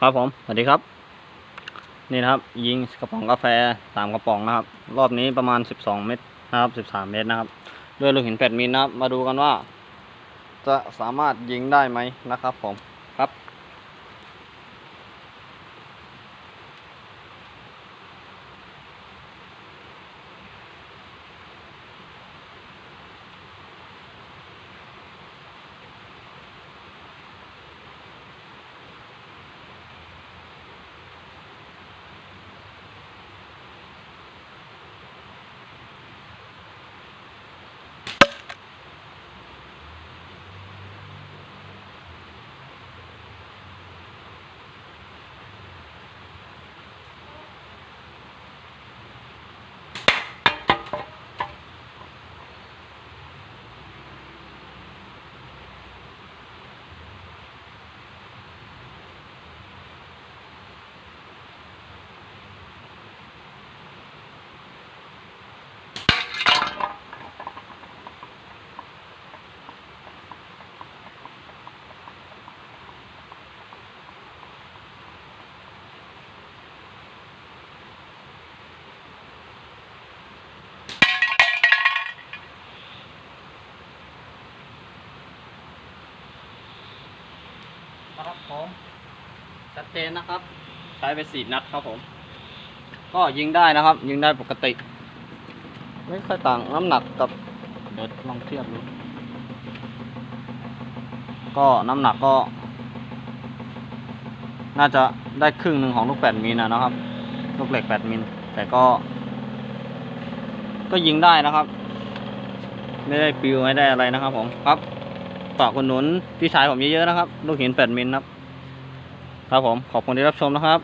ครับผม สวัสดีครับ นี่นะครับ ยิงกระป๋องกาแฟสามกระป๋องนะครับ รอบนี้ประมาณสิบสองเมตรนะครับสิบสามเมตรนะครับ ด้วยลูกหินแปดมิลนะครับ มาดูกันว่า จะสามารถยิงได้ไหมนะครับผม ครับ ครับผมชัดเจนนะครับ ใช้ไปสี่นัดครับผม ก็ยิงได้นะครับ ยิงได้ปกติ ไม่ค่อยต่างน้ำหนักกับเดี๋ยวลองเทียบดู ก็น้ำหนักก็ น่าจะได้ครึ่งหนึ่งของลูกแปดมิลนะนะครับ ลูกเหล็กแปดมิลแต่ก็ ก็ยิงได้นะครับ ไม่ได้ปิวไม่ได้อะไรนะครับผมครับ ฝากคนหนุนพี่ชายผมเยอะๆนะครับ ลูกหินแปดมิลครับ ครับผม ขอบคุณที่รับชมนะครับ